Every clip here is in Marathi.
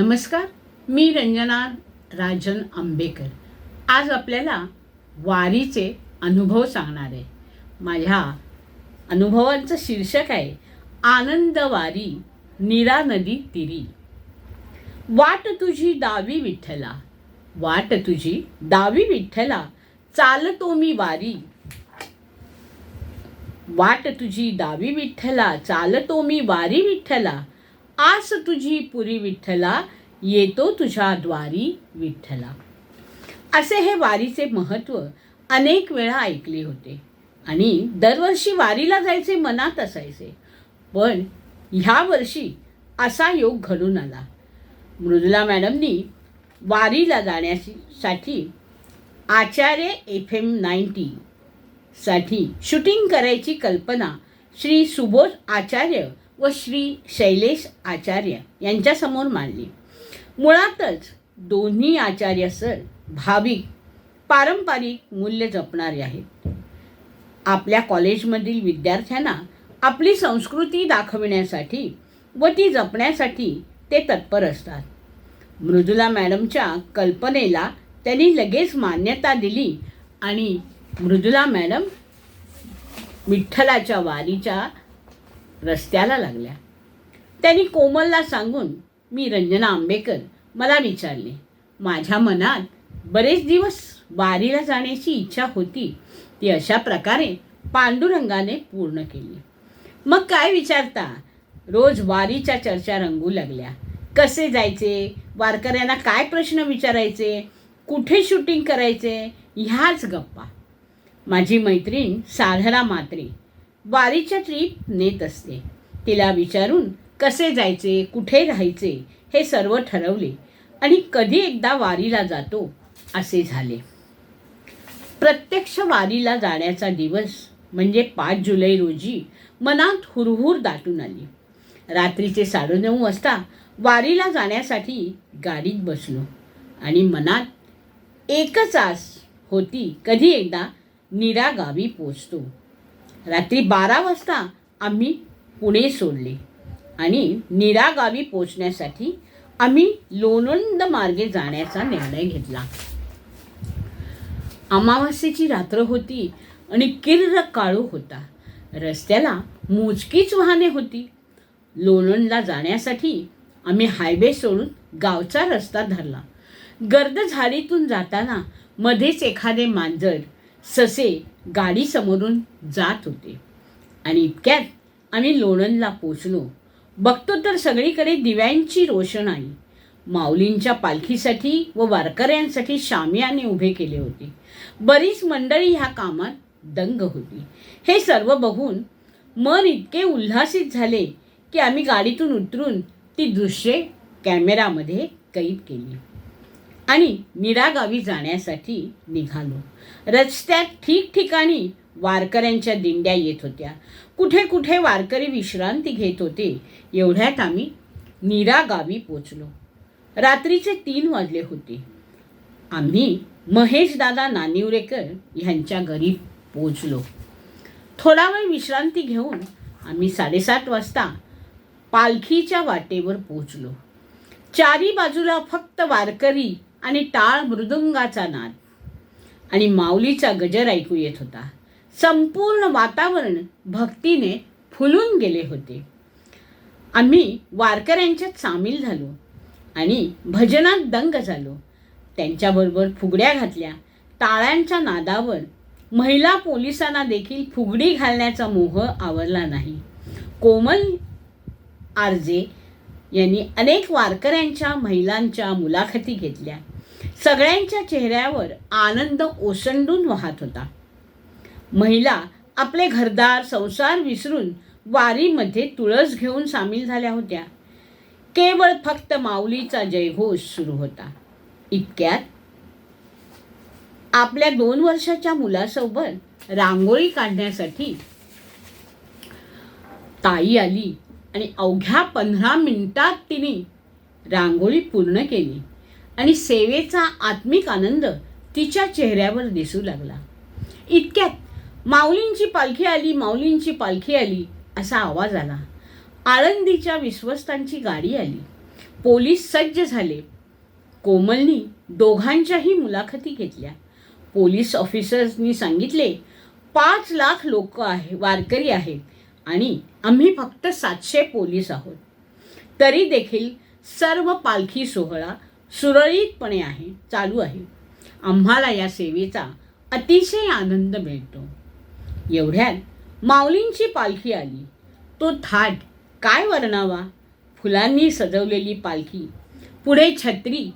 नमस्कार मी रंजना राजन आंबेकर. आज आपल्याला वारीचे अनुभव सांगणार आहे. माझ्या अनुभवांचं शीर्षक आहे आनंद वारी नीरा नदी तिरी. वाट तुझी दावी विठ्ठला. वाट तुझी दावी विठ्ठला चालतो मी वारी. वाट तुझी दावी विठ्ठला चालतो मी वारी विठ्ठला. आस तुझी पुरी विठ्ठला येतो तुझ्या द्वारी विठ्ठला. असे हे वारीचे महत्त्व अनेक वेळा ऐकले होते आणि दरवर्षी वारीला जायचे मनात असायचे. पण ह्या वर्षी असा योग घडून आला. मृदुला मॅडमनी वारीला जाण्यासाठी आचार्य एफ एम नाईन्टी साठी शूटिंग करायची कल्पना श्री सुबोध आचार्य व श्री शैलेश आचार्य यांच्यासमोर मांडली. मुळातच दोन्ही आचार्य सर भाविक पारंपरिक मूल्य जपणारे आहेत. आपल्या कॉलेजमधील विद्यार्थ्यांना आपली संस्कृती दाखविण्यासाठी व ती जपण्यासाठी ते तत्पर असतात. मृदुला मॅडमच्या कल्पनेला त्यांनी लगेच मान्यता दिली आणि मृदुला मॅडम विठ्ठलाच्या वारीच्या रस्त्याला लागल्या. त्यांनी कोमलला सांगून मी रंजना आंबेकर मला विचारले माझ्या मनात बरेच दिवस वारीला जाण्याची इच्छा होती. ती अशा प्रकारे पांडुरंगाने पूर्ण केली. मग काय विचारता? रोज वारीच्या चर्चा रंगू लागल्या. कसे जायचे? वारकऱ्यांना काय प्रश्न विचारायचे? कुठे शूटिंग करायचे? ह्याच गप्पा. माझी मैत्रीण साधना मात्रे वारीच्या ट्रीप नेत असते. तिला विचारून कसे जायचे कुठे राहायचे हे सर्व ठरवले आणि कधी एकदा वारीला जातो असे झाले. प्रत्यक्ष वारीला जाण्याचा दिवस म्हणजे पाच जुलै रोजी मनात हुरहुर दाटून आली. रात्रीचे साडेनऊ वाजता वारीला जाण्यासाठी गाडीत बसलो आणि मनात एकच आस होती कधी एकदा निरागावी पोचतो. रात्री बारा वाजता आम्ही पुणे सोडले. आणि निरा गावी पोचण्यासाठी आम्ही लोणंद मार्गे जाण्याचा निर्णय घेतला. अमावास्येची रात्र होती आणि किर्र काळू होता. रस्त्याला मोजकीच वाहने होती. लोणंदला जाण्यासाठी आम्ही हायवे सोडून गावचा रस्ता धरला. गर्द झाडीतून जाताना मध्येच एखादे मांजर ससे गाडी समोरून जात होते. आणि इतक्यात आम्ही लोणंदला पोचलो. बघतो तर सगळीकडे दिव्यांची रोषणाई माऊलींच्या पालखीसाठी व वारकऱ्यांसाठी शामियाने उभे केले होते. बरीच मंडळी ह्या कामात दंग होती. हे सर्व बघून मन इतके उल्हासित झाले की आम्ही गाडीतून उतरून ती दृश्ये कॅमेरामध्ये कैद केली. आणि निरागावी जाण्यासाठी निघालो. रस्त्यात ठिकठिकाणी वारकऱ्यांच्या दिंड्या येत होत्या. कुठे कुठे वारकरी विश्रांती घेत होते एवढ्यात आम्ही निरागावी पोचलो. रात्रीचे तीन वाजले होते. आम्ही महेशदादा नानिवरेकर ह्यांच्या घरी पोचलो. थोडा वेळ विश्रांती घेऊन आम्ही साडेसात वाजता पालखीच्या वाटेवर पोचलो. चारी बाजूला फक्त वारकरी आणि टाळ मृदुंगाचा नाद. आणि माऊलीचा गजर ऐकू येत होता. संपूर्ण वातावरण भक्तीने फुलून गेले होते. आम्ही वारकऱ्यांच्यात सामील झालो आणि भजनात दंग झालो. त्यांच्याबरोबर फुगड्या घातल्या. टाळ्यांच्या नादावर महिला पोलिसांना देखील फुगडी घालण्याचा मोह आवरला नाही. कोमल आरजे यांनी अनेक वारकऱ्यांच्या महिलांच्या मुलाखती घेतल्या. सगळ्यांच्या चेहऱ्यावर आनंद ओसंडून वाहत होता. महिला आपले घरदार संसार विसरून वारीमध्ये तुळस घेऊन सामील झाल्या होत्या. केवळ फक्त माऊलीचा जयघोष सुरू होता. इतक्यात आपल्या दोन वर्षाच्या मुलासोबत रांगोळी काढण्यासाठी ताई आली आणि अवघ्या पंधरा मिनिटात तिने रांगोळी पूर्ण केली. आणि सेवेचा आत्मिक आनंद तिच्या चेहऱ्यावर दिसू लागला. इतक्यात माऊलींची पालखी आली माऊलींची पालखी आली असा आवाज आला. आळंदीच्या विश्वस्तांची गाडी आली. पोलीस सज्ज झाले. कोमलनी दोघांच्याही मुलाखती घेतल्या. पोलीस ऑफिसर्सनी सांगितले पाच लाख लोक आहे वारकरी आहेत आणि आम्ही फक्त सातशे पोलीस आहोत. तरी देखील सर्व पालखी सोहळा सुरळीतपणे आहे चालू आहे. आम्हाला या सेवेचा अतिशय आनंद मिळतो. एवढ्यात माऊलींची पालखी आली. तो थाट काय वर्णावा? फुलांनी सजवलेली पालखी पुढे छत्री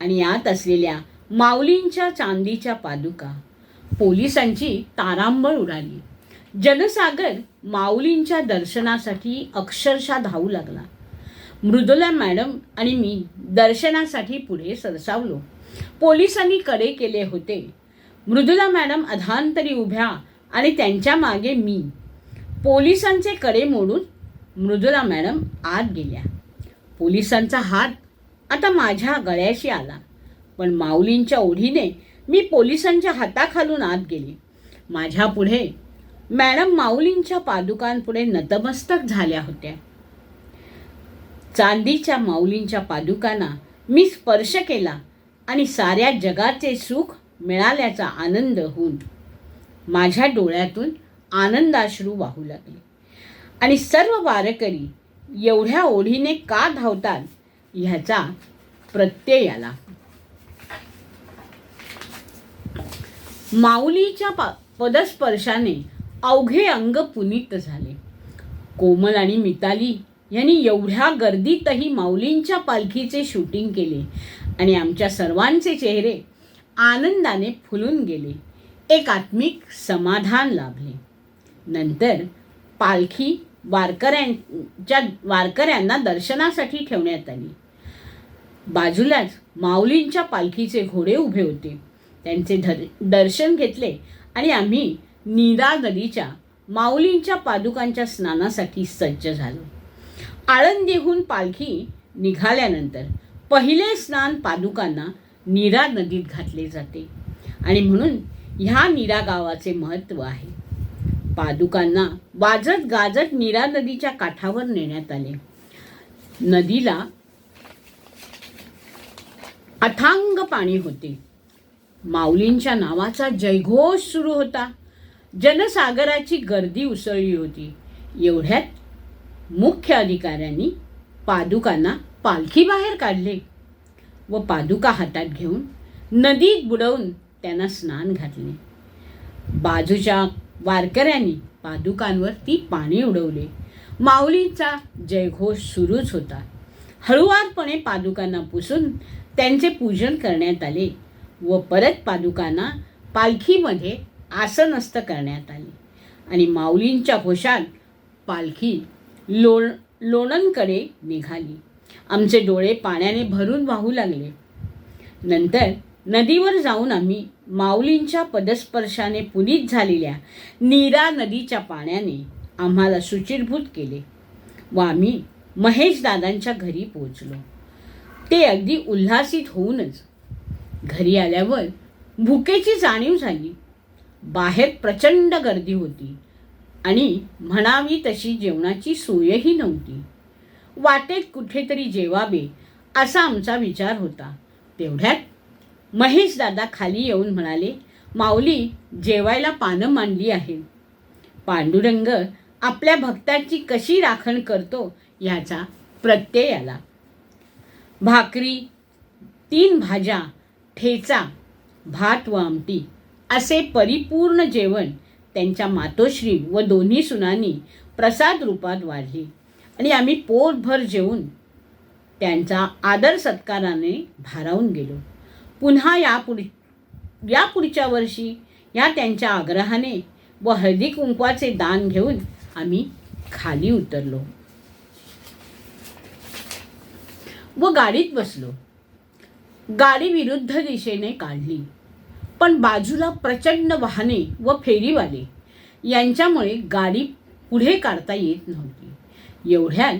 आणि आत असलेल्या माऊलींच्या चांदीच्या पादुका. पोलिसांची तारांबळ उडाली. जनसागर माऊलींच्या दर्शनासाठी अक्षरशः धावू लागला. मृदुला मॅडम आणि मी दर्शनासाठी पुढे सरसावलो. पोलिसांनी कडे केले होते. मृदुला मॅडम अधांतरी उभ्या आणि त्यांच्या मागे मी. पोलिसांचे कडे मोडून मृदुला मॅडम आत गेल्या. पोलिसांचा हात आता माझ्या गळ्याशी आला. पण माऊलींच्या ओढीने मी पोलिसांच्या हाताखालून आत गेले. माझ्या पुढे मॅडम माऊलींच्या पादुकांपुढे नतमस्तक झाल्या होत्या. चांदीच्या माऊलींच्या पादुकांना मी स्पर्श केला आणि साऱ्या जगाचे सुख मिळाल्याचा आनंद होऊन माझ्या डोळ्यातून आनंदाश्रू वाहू लागले. आणि सर्व वारकरी एवढ्या ओढीने का धावतात ह्याचा प्रत्यय आला. माऊलीच्या पा पदस्पर्शाने अवघे अंग पुनीत झाले. कोमल आणि मिताली यांनी एवढ्या गर्दीतही माऊलींच्या पालखीचे शूटिंग केले आणि आमच्या सर्वांचे चेहरे आनंदाने फुलून गेले. एक आत्मिक समाधान लाभले. नंतर पालखी वारकऱ्यांच्या वारकऱ्यांना दर्शनासाठी ठेवण्यात आली. बाजूलाच माऊलींच्या पालखीचे घोडे उभे होते. त्यांचे धर दर्शन घेतले आणि आम्ही नीरा नदीच्या माऊलींच्या पादुकांच्या स्नानासाठी सज्ज झालो. आळंदीहून पालखी निघाल्यानंतर पहिले स्नान पादुकांना नीरा नदीत घातले जाते. आणि म्हणून ह्या नीरा गावाचे महत्त्व आहे. पादुकांना वाजत गाजत नीरा नदीच्या काठावर नेण्यात आले. नदीला अथांग पाणी होते. माऊलींच्या नावाचा जयघोष सुरू होता. जनसागराची गर्दी उसळली होती. एवढ्यात मुख्य अधिकाऱ्यांनी पादुकांना पालखी बाहेर काढले व पादुका हातात घेऊन नदीत बुडवून त्यांना स्नान घातले. बाजूच्या वारकऱ्यांनी पादुकांवर ती पाणी उडवले. माऊलींचा जयघोष सुरूच होता. हळुवारपणे पादुकांना पुसून त्यांचे पूजन करण्यात आले व परत पादुकांना पालखीमध्ये आसनस्थ करण्यात आले आणि माऊलींच्या घोषात पालखी लोण लोणंदकडे निघाली. आमचे डोळे पाण्याने भरून वाहू लागले. नंतर नदीवर जाऊन आम्ही माऊलींच्या पदस्पर्शाने पुनीत झालेल्या नीरा नदीच्या पाण्याने आम्हाला सुचिरभूत केले व आम्ही महेश दादांच्या घरी पोचलो ते अगदी उल्हासित होऊनच घरी आल्यावर भुकेची जाणीव झाली. बाहेर प्रचंड गर्दी होती. आणि म्हणावी तशी जेवणाची सोयही नव्हती. वाटेत कुठेतरी जेवावे असा आमचा विचार होता. तेवढ्यात महेश दादा खाली येऊन म्हणाले माऊली जेवायला पानं मांडली आहे पांडुरंग आपल्या भक्ताची कशी राखण करतो ह्याचा प्रत्यय आला. भाकरी तीन भाज्या ठेचा भात व आमटी असे परिपूर्ण जेवण त्यांच्या मातोश्री व दोन्ही सुनांनी प्रसाद रूपात वाढली. आणि आम्ही पोटभर जेवून त्यांचा आदर सत्काराने भारावून गेलो. पुन्हा यापुढ या पुढच्या वर्षी या त्यांच्या आग्रहाने व हळदी कुंकवाचे दान घेऊन आम्ही खाली उतरलो. व गाडीत बसलो. गाडी विरुद्ध दिशेने काढली. पण बाजूला प्रचंड वाहने व फेरीवाले. यांच्यामुळे गाडी पुढे काढता येत नव्हती. एवढ्यात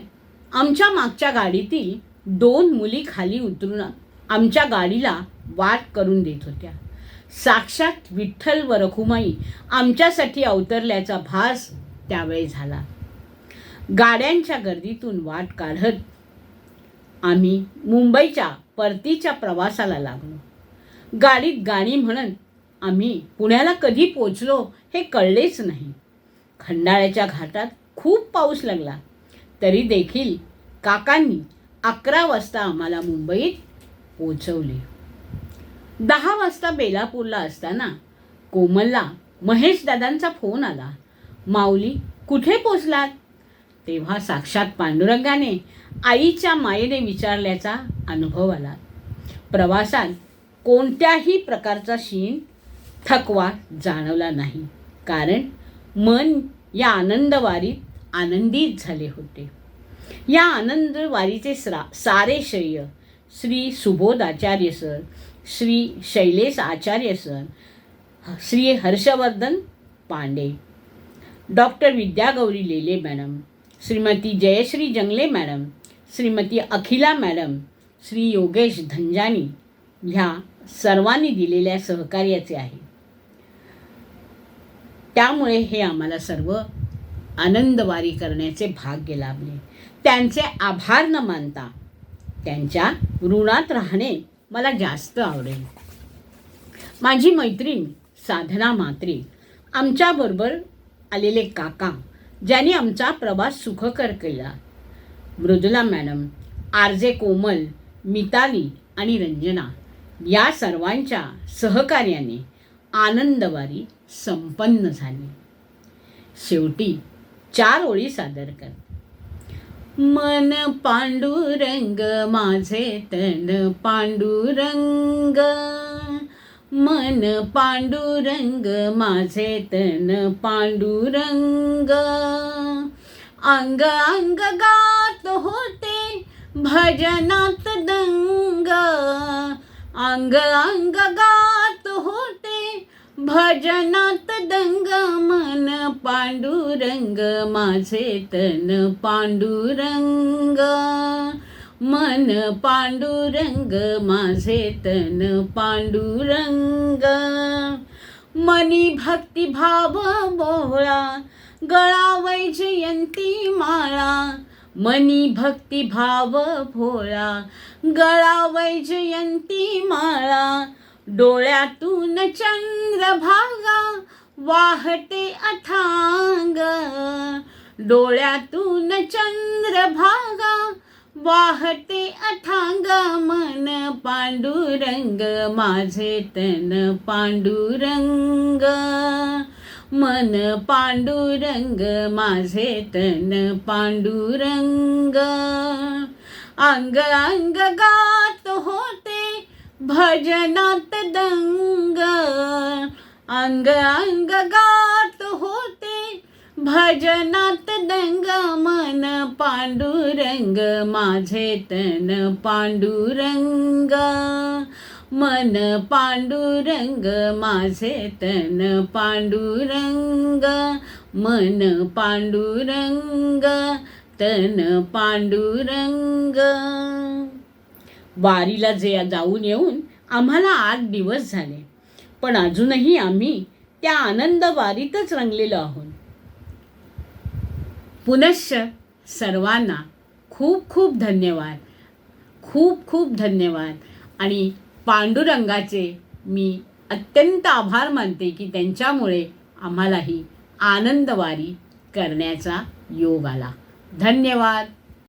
आमच्या मागच्या गाडीतील दोन मुली खाली उतरून आमच्या गाडीला वाट करून देत होत्या. साक्षात विठ्ठल व रखुमाई आमच्यासाठी अवतरल्याचा भास त्यावेळी झाला. गाड्यांच्या गर्दीतून वाट काढत आम्ही मुंबईच्या परतीच्या प्रवासाला लागलो. गाडीत गाणी म्हणत आम्ही पुण्याला कधी पोचलो हे कळलेच नाही. खंडाळ्याच्या घाटात खूप पाऊस लागला. तरी देखील काकांनी अकरा वाजता आम्हाला मुंबईत पोचवले. दहा वाजता बेलापूरला असताना कोमलला महेश दादांचा फोन आला. माऊली कुठे पोचलात? तेव्हा साक्षात पांडुरंगाने आईच्या मायेने विचारल्याचा अनुभव आला. प्रवासात कोणत्याही प्रकारचा शीण थकवा जाणवला नाही. कारण मन या आनंदवारीत आनंदित झाले होते. या आनंदवारीचे स्रा सारे श्रेय Shri Subodh Acharya sir Shri Shailesh Acharya sir Shri Harshvardhan Pande doctor Vidyagauri Lele madam Shrimati Jayashree Jangle madam Shrimati Akhila madam Shri Yogesh Dhanjani ह्या सर्वांनी दिलेल्या सहकार्याचे आहे. त्यामुळे हे आम्हाला सर्व आनंदवारी करण्याचे भाग्य लाभले. त्यांचे आभार न मानता त्यांच्या ऋणात राहणे मला जास्त आवडेल. माझी मैत्रीण साधना मात्रे आमच्याबरोबर आलेले काका ज्यांनी आमचा प्रवास सुखकर केला. मृदुला मॅडम आर जे कोमल मिताली आणि रंजना या सर्वांच्या सहकार्याने आनंदवारी संपन्न झाली. शेवटी चार ओळी सादर कर. मन पांडुरंग माझे तन पांडुरंग. मन पांडुरंग माझे तन पांडुरंग. अंग अंग गात होते भजनात दंग. अंग अंग गात होते. भजनात दंग मन पांडुरंग माझे तन पांडुरंग. मन पांडुरंग माझे तन पांडुरंग. मनी भक्तिभाव बोळा गळा वैजयंती माळा. मनी भक्तिभाव भोळा गळा वैजयंती माळा डोळ्यातून चंद्रभागा वाहते अथांग. डोळ्यातून चंद्रभागा वाहते अथांग. मन पांडुरंग माझे तन पांडुरंग. मन पांडुरंग माझे तन पांडुरंग. अंग अंग गात होते भजनात दंग. अंग अंग गात होते भजनात दंग. मन पांडुरंग माझे तन पांडुरंग. मन पांडुरंग माझे तन पांडुरंग मन पांडुरंग तन पांडुरंग. वारीला जे जाऊन येऊन आम्हाला आठ दिवस झाले पण अजूनही आम्ही त्या आनंद वारीतच रंगलेलो आहोत. पुनश्च सर्वांना खूप खूप धन्यवाद. खूप खूप धन्यवाद. आणि पांडुरंगाचे मी अत्यंत आभार मानते की त्यांच्यामुळे आम्हालाही आनंदवारी करण्याचा योग आला. धन्यवाद.